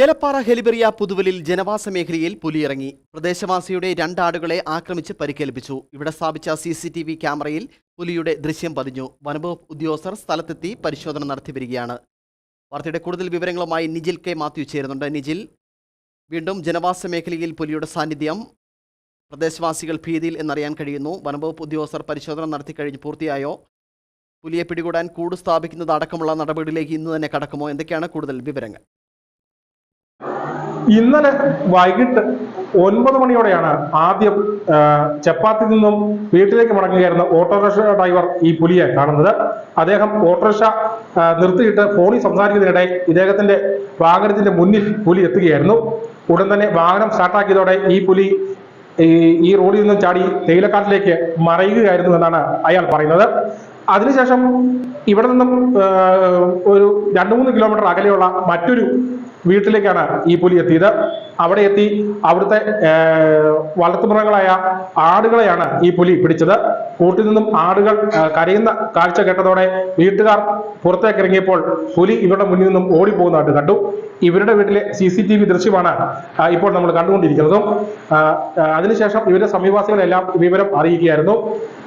ഏലപ്പാറ ഹെലിബെറിയ പുതുവലിൽ ജനവാസ മേഖലയിൽ പുലിയിറങ്ങി. പ്രദേശവാസിയുടെ രണ്ടാടുകളെ ആക്രമിച്ച് പരിക്കേൽപ്പിച്ചു. ഇവിടെ സ്ഥാപിച്ച സി സി ടി വി ക്യാമറയിൽ പുലിയുടെ ദൃശ്യം പതിഞ്ഞു. വനംവകുപ്പ് ഉദ്യോഗസ്ഥർ സ്ഥലത്തെത്തി പരിശോധന നടത്തി വരികയാണ്. വാർത്തയുടെ കൂടുതൽ വിവരങ്ങളുമായി നിജിൽ കെ മാത്യു ചേരുന്നുണ്ട്. നിജിൽ വീണ്ടും ജനവാസ മേഖലയിൽ പുലിയുടെ സാന്നിധ്യം പ്രദേശവാസികൾ ഭീതിയിൽ എന്നറിയാൻ കഴിയുന്നു. വനംവകുപ്പ് ഉദ്യോഗസ്ഥർ പരിശോധന നടത്തി കഴിഞ്ഞ് പൂർത്തിയായോ? പുലിയെ പിടികൂടാൻ കൂട് സ്ഥാപിക്കുന്നത് അടക്കമുള്ള നടപടിയിലേക്ക് ഇന്ന് തന്നെ കടക്കുമോ? എന്തൊക്കെയാണ് കൂടുതൽ വിവരങ്ങൾ? ഇന്നലെ വൈകിട്ട് ഒൻപത് മണിയോടെയാണ് ആദ്യം ചപ്പാത്തിൽ നിന്നും വീട്ടിലേക്ക് മടങ്ങുകയായിരുന്ന ഓട്ടോറിക്ഷ ഡ്രൈവർ ഈ പുലിയെ കാണുന്നത്. അദ്ദേഹം ഓട്ടോറിക്ഷ നിർത്തിയിട്ട് ഫോണിൽ സംസാരിക്കുന്നതിനിടെ ഇദ്ദേഹത്തിന്റെ വാഹനത്തിന്റെ മുന്നിൽ പുലി എത്തുകയായിരുന്നു. ഉടൻ തന്നെ വാഹനം സ്റ്റാർട്ടാക്കിയതോടെ ഈ പുലി ഈ റോഡിൽ നിന്നും ചാടി തേയിലക്കാട്ടിലേക്ക് മറയുകയായിരുന്നു എന്നാണ് അയാൾ പറയുന്നത്. അതിനുശേഷം ഇവിടെ നിന്നും ഒരു രണ്ട് മൂന്ന് കിലോമീറ്റർ അകലെയുള്ള മറ്റൊരു വീട്ടിലേക്കാണ് ഈ പുലി എത്തിയത്. അവിടെ എത്തി അവിടുത്തെ വളർത്തുമൃഗങ്ങളായ ആടുകളെയാണ് ഈ പുലി പിടിച്ചത്. കൂട്ടിൽ നിന്നും ആടുകൾ കരയുന്ന കാഴ്ച കേട്ടതോടെ വീട്ടുകാർ പുറത്തേക്ക് ഇറങ്ങിയപ്പോൾ പുലി ഇവരുടെ മുന്നിൽ നിന്നും ഓടിപ്പോകുന്നതായിട്ട് കണ്ടു. ഇവരുടെ വീട്ടിലെ സി സി ടി വി ദൃശ്യമാണ് ഇപ്പോൾ നമ്മൾ കണ്ടുകൊണ്ടിരിക്കുന്നതും. അതിനുശേഷം ഇവരുടെ സമീപവാസികളെല്ലാം വിവരം അറിയിക്കുകയായിരുന്നു.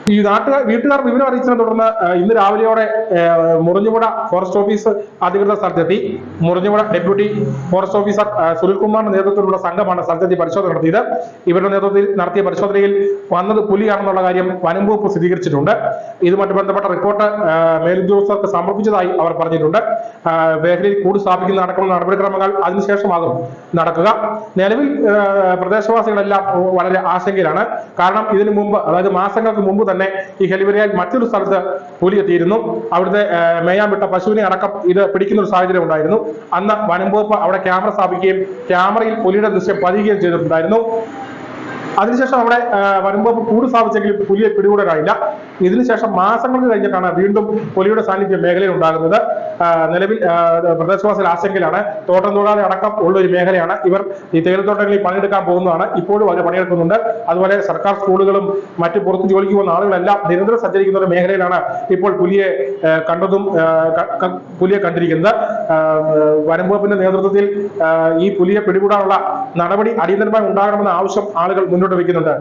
ഈ നാട്ടുകാർ വീട്ടുകാർ വിവരം അറിയിച്ചതിനെ തുടർന്ന് ഇന്ന് രാവിലെയോടെ മുറിഞ്ഞുപുഴ ഫോറസ്റ്റ് ഓഫീസ് അധികൃതർ സ്ഥലത്തെത്തി. മുറിഞ്ഞുപുഴ ഡെപ്യൂട്ടി ഫോറസ്റ്റ് ഓഫീസർ സുനിൽകുമാറിന്റെ നേതൃത്വത്തിലുള്ള സംഘമാണ് സ്ഥലത്തെത്തി പരിശോധന നടത്തിയത്. ഇവരുടെ നേതൃത്വത്തിൽ നടത്തിയ പരിശോധനയിൽ വന്നത് പുലിയാണെന്നുള്ള കാര്യം വനം വകുപ്പ് സ്ഥിരീകരിച്ചിട്ടുണ്ട്. ഇതുമായിട്ട് ബന്ധപ്പെട്ട റിപ്പോർട്ട് മേലുദ്യോഗസ്ഥർക്ക് സമർപ്പിച്ചതായി അവർ പറഞ്ഞിട്ടുണ്ട്. മേഖലയിൽ കൂട് സ്ഥാപിക്കുന്ന അടക്കമുള്ള നടപടിക്രമങ്ങൾ അതിനുശേഷമാകും. നടക്കുക. നിലവിൽ പ്രദേശവാസികളെല്ലാം വളരെ ആശങ്കയിലാണ്. കാരണം ഇതിനു മുമ്പ് അതായത് മാസങ്ങൾക്ക് മുമ്പ് തന്നെ ഈ ഹെലിവരിയാൽ മറ്റൊരു സ്ഥലത്ത് പുലി എത്തിയിരുന്നു അവിടുത്തെ മേയാൻ വിട്ട പശുവിനെ അടക്കം ഇത് പിടിക്കുന്ന ഒരു സാഹചര്യം ഉണ്ടായിരുന്നു. അന്ന് വനംവകുപ്പ് അവിടെ ക്യാമറ സ്ഥാപിക്കുകയും ക്യാമറയിൽ പുലിയുടെ ദൃശ്യം പതിയുകയും ചെയ്തിട്ടുണ്ടായിരുന്നു. അതിനുശേഷം അവിടെ വരുമ്പോ കൂട് സ്ഥാപിച്ചെങ്കിലും പുലിയെ പിടികൂടാനായില്ല. ഇതിനുശേഷം മാസങ്ങൾക്ക് കഴിഞ്ഞിട്ടാണ് വീണ്ടും പുലിയുടെ സാന്നിധ്യം മേഖലയിൽ ഉണ്ടാകുന്നത്. നിലവിൽ പ്രദേശവാസികൾ ആശങ്കയിലാണ് തോട്ടം തൊഴിലാളി അടക്കം ഉള്ള ഒരു മേഖലയാണ്. ഇവർ ഈ തേയിലത്തോട്ടങ്ങളിൽ പണിയെടുക്കാൻ പോകുന്നതാണ്. ഇപ്പോഴും അവർ പണിയെടുക്കുന്നുണ്ട്. അതുപോലെ സർക്കാർ സ്കൂളുകളും മറ്റ് പുറത്ത് ജോലിക്ക് പോകുന്ന ആളുകളെല്ലാം നിരന്തരം സഞ്ചരിക്കുന്ന ഒരു മേഖലയിലാണ് ഇപ്പോൾ പുലിയെ കണ്ടതും പുലിയെ കണ്ടിരിക്കുന്നത്. വനംവകുപ്പിന്റെ നേതൃത്വത്തിൽ ഈ പുലിയെ പിടികൂടാനുള്ള നടപടി അടിയന്തരമായി ഉണ്ടാകണമെന്ന ആവശ്യം ആളുകൾ മുന്നോട്ട് വയ്ക്കുന്നുണ്ട്.